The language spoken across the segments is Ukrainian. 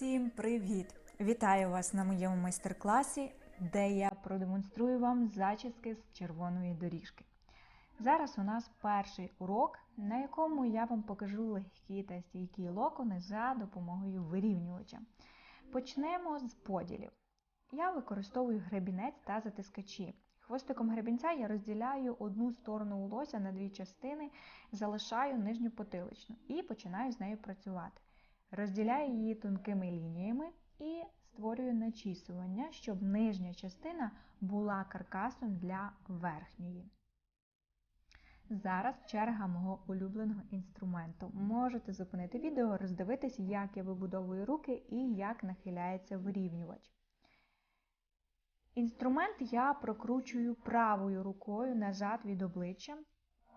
Усім привіт! Вітаю вас на моєму майстер-класі, де я продемонструю вам зачіски з червоної доріжки. Зараз у нас перший урок, на якому я вам покажу легкі та стійкі локони за допомогою вирівнювача. Почнемо з поділів. Я використовую гребінець та затискачі. Хвостиком гребінця я розділяю одну сторону волосся на дві частини, залишаю нижню потиличну і починаю з нею працювати. Розділяю її тонкими лініями і створюю начісування, щоб нижня частина була каркасом для верхньої. Зараз черга мого улюбленого інструменту. Можете зупинити відео, роздивитись, як я вибудовую руки і як нахиляється вирівнювач. Інструмент я прокручую правою рукою назад від обличчя.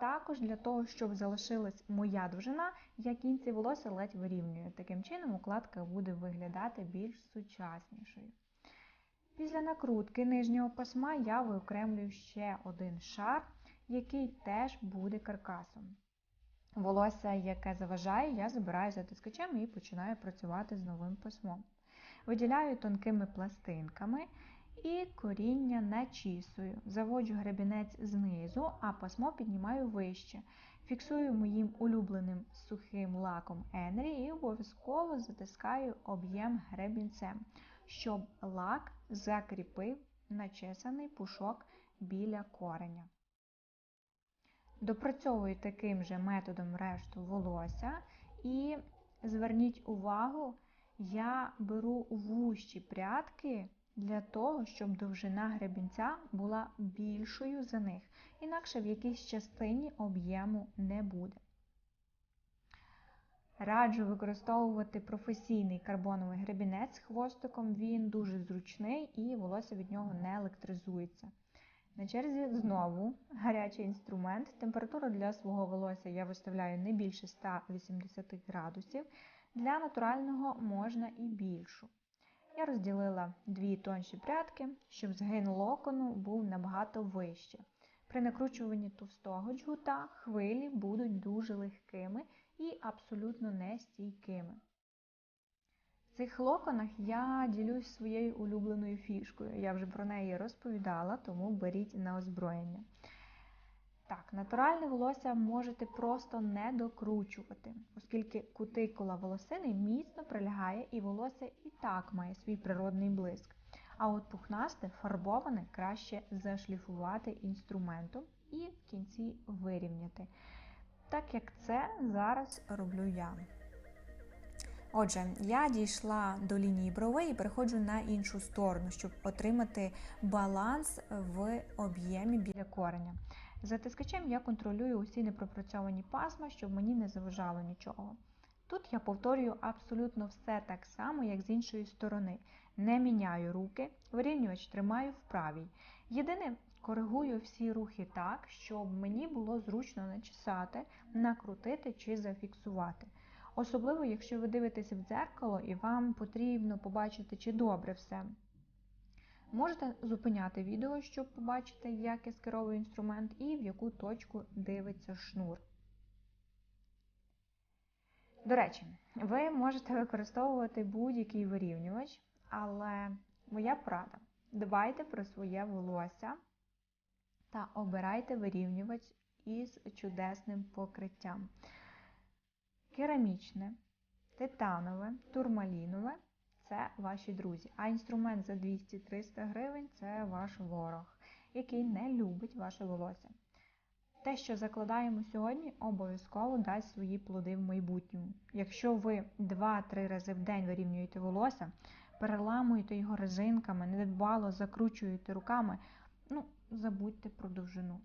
Також для того, щоб залишилась моя довжина, я кінці волосся ледь вирівнюю. Таким чином укладка буде виглядати більш сучаснішою. Після накрутки нижнього пасма я виокремлюю ще один шар, який теж буде каркасом. Волосся, яке заважає, я забираю затискачем і починаю працювати з новим пасмом. Виділяю тонкими пластинками і коріння начісую. Заводжу гребінець знизу, а пасмо піднімаю вище. Фіксую моїм улюбленим сухим лаком Енрі і обов'язково затискаю об'єм гребінцем, щоб лак закріпив начесаний пушок біля кореня. Допрацьовую таким же методом решту волосся і зверніть увагу, я беру вущі прядки для того, щоб довжина гребінця була більшою за них, інакше в якійсь частині об'єму не буде. Раджу використовувати професійний карбоновий гребінець з хвостиком, він дуже зручний і волосся від нього не електризується. На черзі знову гарячий інструмент. Температуру для свого волосся я виставляю не більше 180 градусів. Для натурального можна і більшу. Я розділила дві тонші прядки, щоб згин локону був набагато вище. При накручуванні товстого джгута хвилі будуть дуже легкими і абсолютно нестійкими. В цих локонах я ділюсь своєю улюбленою фішкою. Я вже про неї розповідала, тому беріть на озброєння. Так, натуральне волосся можете просто не докручувати, оскільки кутикула волосини міцно прилягає і волосся і так має свій природний блиск. А от пухнасте, фарбоване краще зашліфувати інструментом і в кінці вирівняти. Так як це зараз роблю я. Отже, я дійшла до лінії брови і переходжу на іншу сторону, щоб отримати баланс в об'ємі біля кореня. Затискачем я контролюю усі непропрацьовані пасма, щоб мені не заважало нічого. Тут я повторюю абсолютно все так само, як з іншої сторони. Не міняю руки, вирівнювач тримаю в правій. Єдине, коригую всі рухи так, щоб мені було зручно начесати, накрутити чи зафіксувати. Особливо, якщо ви дивитеся в дзеркало і вам потрібно побачити, чи добре все. Можете зупиняти відео, щоб побачити, як я скеровую інструмент і в яку точку дивиться шнур. До речі, ви можете використовувати будь-який вирівнювач, але моя порада. Дбайте про своє волосся та обирайте вирівнювач із чудесним покриттям. Керамічне, титанове, турмалінове це ваші друзі. А інструмент за 200-300 гривень це ваш ворог, який не любить ваше волосся. Те, що закладаємо сьогодні, обов'язково дасть свої плоди в майбутньому. Якщо ви 2-3 рази в день вирівнюєте волосся, переламуєте його резинками, недбало закручуєте руками, ну, забудьте про довжину.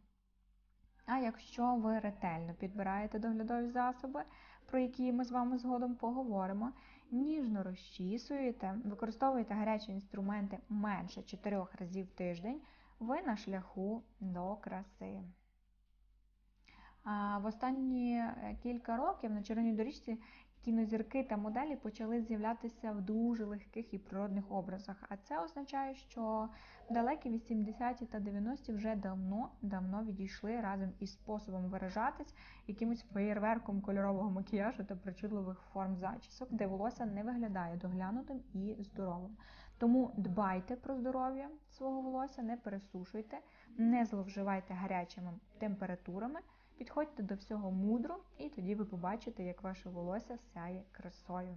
А якщо ви ретельно підбираєте доглядові засоби, про які ми з вами згодом поговоримо, ніжно розчісуєте, використовуєте гарячі інструменти менше 4 разів в тиждень, ви на шляху до краси. В останні кілька років на червоній доріжці кінозірки та моделі почали з'являтися в дуже легких і природних образах. А це означає, що далекі 80-ті та 90-ті вже давно-давно відійшли разом із способом виражатись якимось феєрверком кольорового макіяжу та причудливих форм зачісок, де волосся не виглядає доглянутим і здоровим. Тому дбайте про здоров'я свого волосся, не пересушуйте, не зловживайте гарячими температурами. Підходьте до всього мудро, і тоді ви побачите, як ваше волосся сяє красою.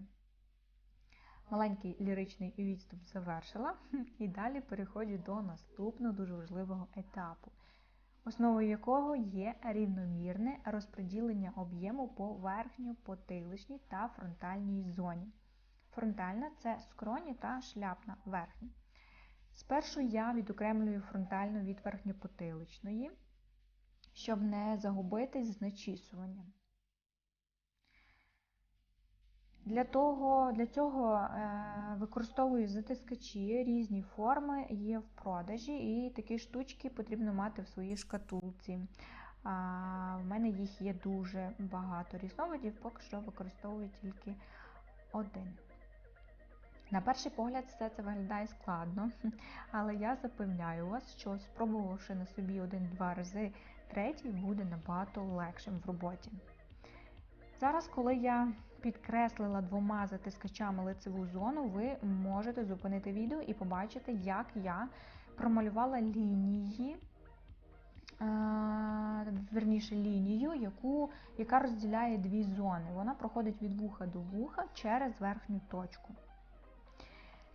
Маленький ліричний відступ завершила, і далі переходжу до наступного дуже важливого етапу, основою якого є рівномірне розподілення об'єму по верхньо-потиличній та фронтальній зоні. Фронтальна це скроні та шляпна верхня. Спершу я відокремлюю фронтальну від верхньопотиличної щоб не загубитись з начісуванням. Для того, для цього е, використовую затискачі, різні форми є в продажі, і такі штучки потрібно мати в своїй шкатулці. В мене їх є дуже багато різновидів, поки що використовую тільки один. На перший погляд, все це виглядає складно, але я запевняю вас, що спробувавши на собі один-два рази третій буде набагато легшим в роботі. Зараз, коли я підкреслила двома затискачами лицеву зону, ви можете зупинити відео і побачити, як я промалювала лінії, верніше лінію, яку, яка розділяє дві зони. Вона проходить від вуха до вуха через верхню точку.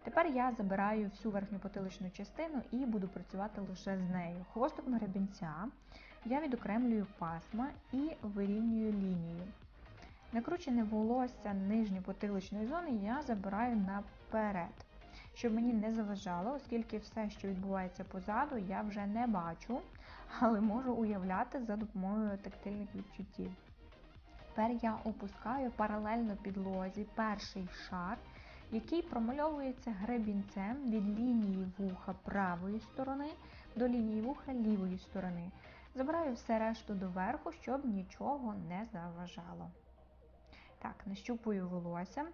Тепер я забираю всю верхню потиличну частину і буду працювати лише з нею. Хвостиком гребінця я відокремлюю пасма і вирівнюю лінію. Накручене волосся нижньої потиличної зони я забираю наперед, щоб мені не заважало, оскільки все, що відбувається позаду, я вже не бачу, але можу уявляти за допомогою тактильних відчуттів. Тепер я опускаю паралельно підлозі перший шар, який промальовується гребінцем від лінії вуха правої сторони до лінії вуха лівої сторони. Забираю все решту доверху, щоб нічого не заважало. Так, нащупую волосся,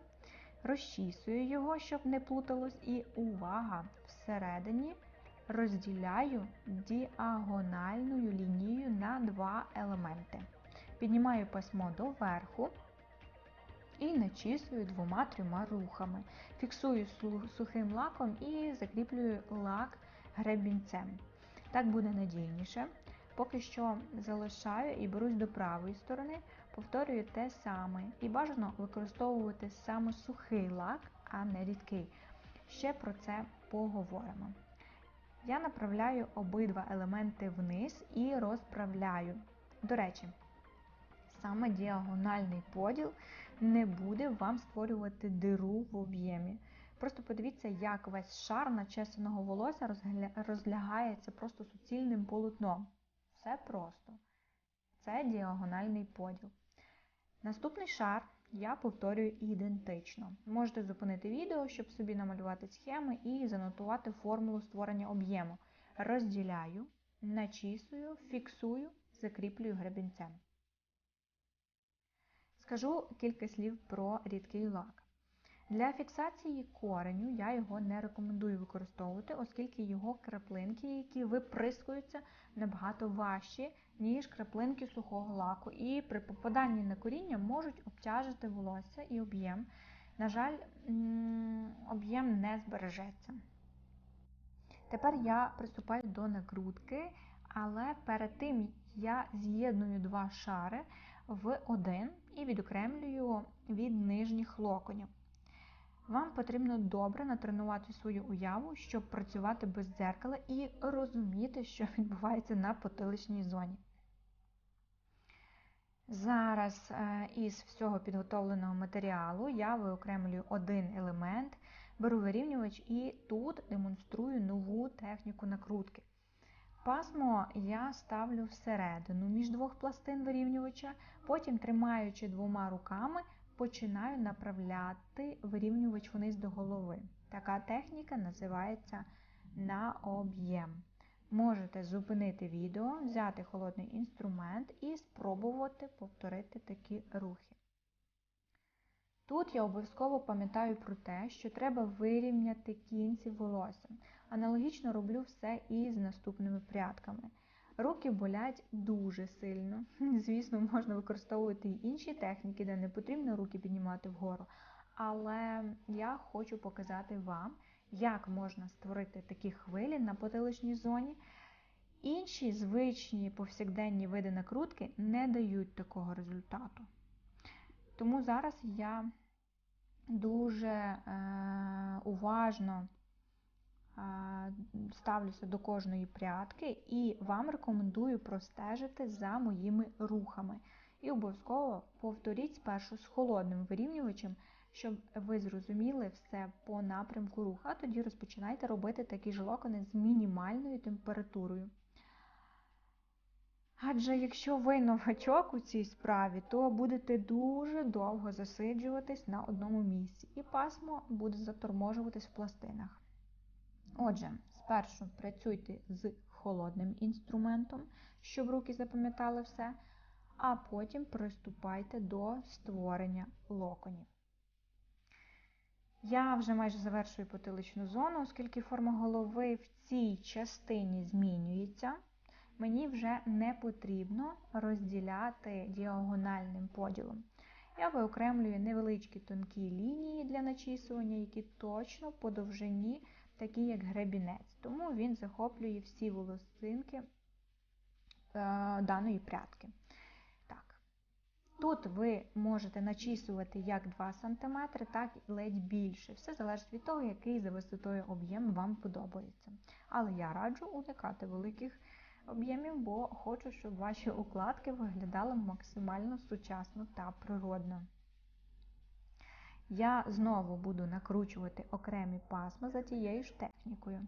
розчісую його, щоб не плуталось, і увага! Всередині розділяю діагональною лінією на два елементи. Піднімаю пасмо доверху і начісую двома-трьома рухами. Фіксую сухим лаком і закріплюю лак гребінцем. Так буде надійніше. Поки що залишаю і берусь до правої сторони, повторюю те саме. І бажано використовувати саме сухий лак, а не рідкий. Ще про це поговоримо. Я направляю обидва елементи вниз і розправляю. До речі, саме діагональний поділ не буде вам створювати диру в об'ємі. Просто подивіться, як весь шар начесеного волосся розлягається просто суцільним полотном. Все просто. Це діагональний поділ. Наступний шар я повторюю ідентично. Можете зупинити відео, щоб собі намалювати схеми і занотувати формулу створення об'єму. Розділяю, начісую, фіксую, закріплюю гребінцем. Скажу кілька слів про рідкий лак. Для фіксації кореню я його не рекомендую використовувати, оскільки його краплинки, які виприскуються, набагато важчі, ніж краплинки сухого лаку. І при попаданні на коріння можуть обтяжити волосся і об'єм. На жаль, об'єм не збережеться. Тепер я приступаю до накрутки, але перед тим я з'єдную два шари в один і відокремлюю від нижніх локонів. Вам потрібно добре натренувати свою уяву, щоб працювати без дзеркала і розуміти, що відбувається на потиличній зоні. Зараз е, із всього підготовленого матеріалу я виокремлюю один елемент, беру вирівнювач і тут демонструю нову техніку накрутки. Пасмо я ставлю всередину між двох пластин вирівнювача, потім тримаючи двома руками, починаю направляти вирівнювач вниз до голови. Така техніка називається на об'єм. Можете зупинити відео, взяти холодний інструмент і спробувати повторити такі рухи. Тут я обов'язково пам'ятаю про те, що треба вирівняти кінці волосся. Аналогічно роблю все і з наступними прядками. Руки болять дуже сильно. Звісно, можна використовувати і інші техніки, де не потрібно руки піднімати вгору. Але я хочу показати вам, як можна створити такі хвилі на потиличній зоні. Інші звичні повсякденні види накрутки не дають такого результату. Тому зараз я дуже е, уважно ставлюся до кожної прядки і вам рекомендую простежити за моїми рухами. І обов'язково повторіть спершу з холодним вирівнювачем, щоб ви зрозуміли все по напрямку руху, а тоді розпочинайте робити такі ж локони з мінімальною температурою. Адже якщо ви новачок у цій справі, то будете дуже довго засиджуватись на одному місці, і пасмо буде заторможуватись в пластинах. Отже, спершу працюйте з холодним інструментом, щоб руки запам'ятали все, а потім приступайте до створення локонів. Я вже майже завершую потиличну зону, оскільки форма голови в цій частині змінюється мені вже не потрібно розділяти діагональним поділом. Я виокремлюю невеличкі тонкі лінії для начісування, які точно по довжині, такі як гребінець. Тому він захоплює всі волосинки е, даної прядки. Так. Тут ви можете начісувати як 2 см, так і ледь більше. Все залежить від того, який за висотою об'єм вам подобається. Але я раджу уникати великих об'ємів, бо хочу, щоб ваші укладки виглядали максимально сучасно та природно. Я знову буду накручувати окремі пасма за тією ж технікою.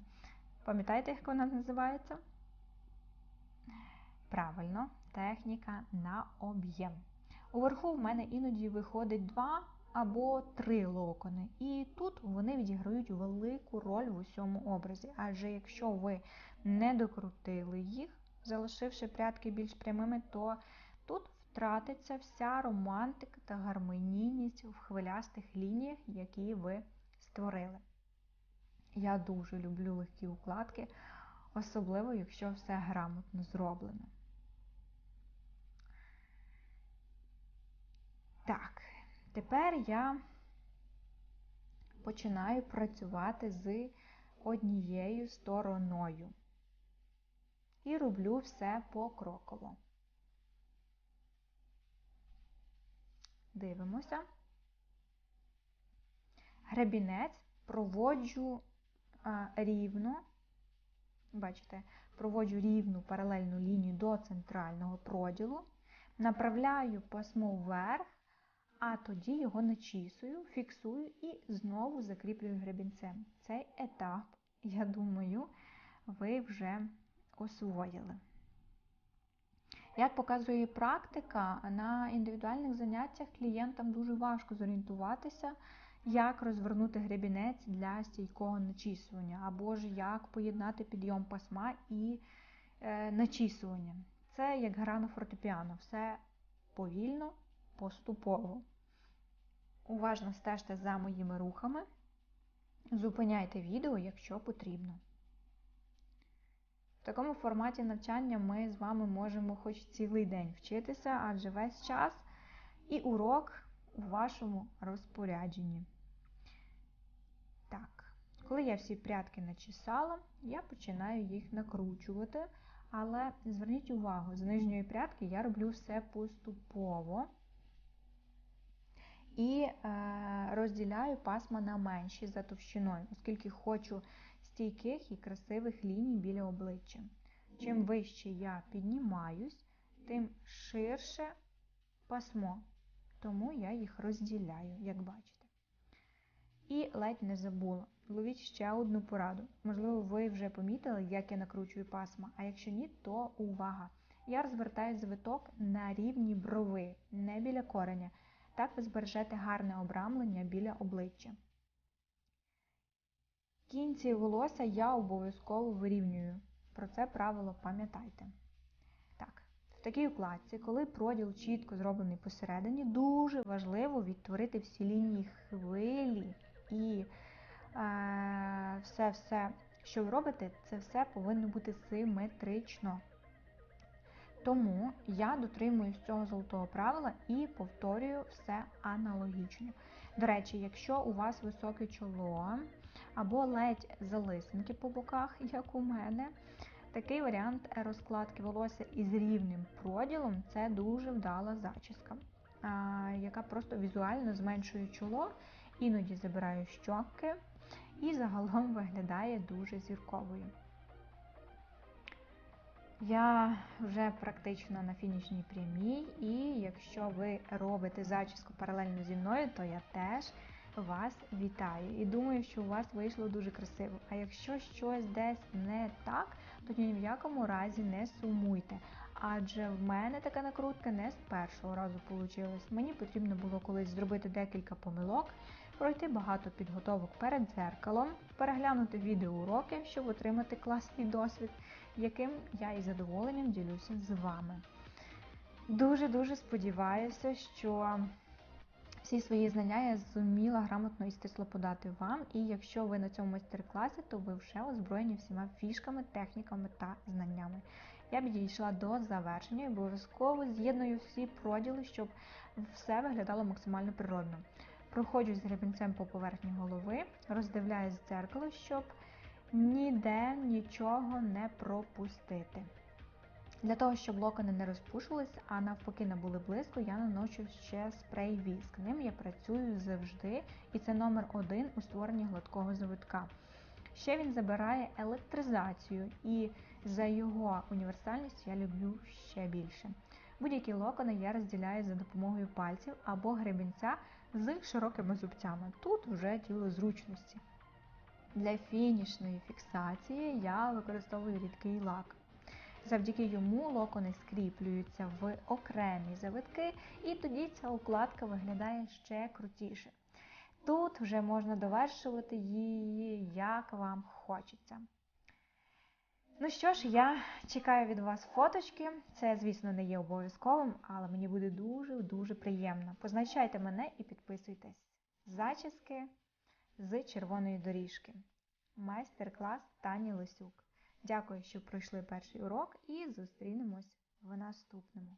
Пам'ятаєте, як вона називається? Правильно, техніка на об'єм. Уверху в мене іноді виходить два або три локони. І тут вони відіграють велику роль в усьому образі. Адже якщо ви не докрутили їх, залишивши прядки більш прямими, то тут втратиться вся романтика та гармонійність в хвилястих лініях, які ви створили. Я дуже люблю легкі укладки, особливо, якщо все грамотно зроблено. Так, тепер я починаю працювати з однією стороною і роблю все покроково. Дивимося. Гребінець проводжу а, рівно, бачите, проводжу рівну паралельну лінію до центрального проділу, направляю пасмо вверх, а тоді його начісую, фіксую і знову закріплюю гребінцем. Цей етап, я думаю, ви вже освоїли. Як показує практика, на індивідуальних заняттях клієнтам дуже важко зорієнтуватися, як розвернути гребінець для стійкого начісування, або ж як поєднати підйом пасма і е, начісування. Це як гра на фортепіано, все повільно, поступово. Уважно стежте за моїми рухами, зупиняйте відео, якщо потрібно. В такому форматі навчання ми з вами можемо хоч цілий день вчитися, адже весь час і урок у вашому розпорядженні. Так, коли я всі прядки начесала, я починаю їх накручувати. Але зверніть увагу, з нижньої прядки я роблю все поступово і е, розділяю пасма на менші за товщиною, оскільки хочу стійких і красивих ліній біля обличчя. Чим вище я піднімаюсь, тим ширше пасмо, тому я їх розділяю, як бачите. І ледь не забула. Ловіть ще одну пораду. Можливо, ви вже помітили, як я накручую пасма, а якщо ні, то увага! Я розвертаю завиток на рівні брови, не біля кореня. Так ви збережете гарне обрамлення біля обличчя. Кінці волосся я обов'язково вирівнюю. Про це правило пам'ятайте. Так, в такій укладці, коли проділ чітко зроблений посередині, дуже важливо відтворити всі лінії хвилі і все-все, що ви робите, це все повинно бути симетрично. Тому я дотримуюсь цього золотого правила і повторюю все аналогічно. До речі, якщо у вас високе чоло або ледь залисинки по боках, як у мене, такий варіант розкладки волосся із рівним проділом це дуже вдала зачіска, яка просто візуально зменшує чоло, іноді забирає щоки і загалом виглядає дуже зірковою. Я вже практично на фінішній прямій, і якщо ви робите зачіску паралельно зі мною, то я теж вас вітаю. І думаю, що у вас вийшло дуже красиво. А якщо щось десь не так, то ні в якому разі не сумуйте. Адже в мене така накрутка не з першого разу вийшла. Мені потрібно було колись зробити декілька помилок, пройти багато підготовок перед дзеркалом, переглянути відеоуроки, щоб отримати класний досвід, яким я із задоволенням ділюся з вами. Дуже-дуже сподіваюся, що всі свої знання я зуміла грамотно і стисло подати вам. І якщо ви на цьому майстер-класі, то ви вже озброєні всіма фішками, техніками та знаннями. Я підійшла до завершення і обов'язково з'єдную всі проділи, щоб все виглядало максимально природно. Проходжу з гребінцем по поверхні голови, роздивляюсь дзеркало, щоб ніде нічого не пропустити. Для того, щоб локони не розпушились, а навпаки набули блиску, я наношу ще спрей віск. Ним я працюю завжди, і це номер один у створенні гладкого завитка. Ще він забирає електризацію, і за його універсальність я люблю ще більше. Будь-які локони я розділяю за допомогою пальців або гребінця з широкими зубцями. Тут вже діло зручності. Для фінішної фіксації я використовую рідкий лак. Завдяки йому локони скріплюються в окремі завитки, і тоді ця укладка виглядає ще крутіше. Тут вже можна довершувати її, як вам хочеться. Ну що ж, я чекаю від вас фоточки. Це, звісно, не є обов'язковим, але мені буде дуже-дуже приємно. Позначайте мене і підписуйтесь. Зачіски з червоної доріжки. Майстер-клас Тані Лисюк. Дякую, що пройшли перший урок, і зустрінемось в наступному.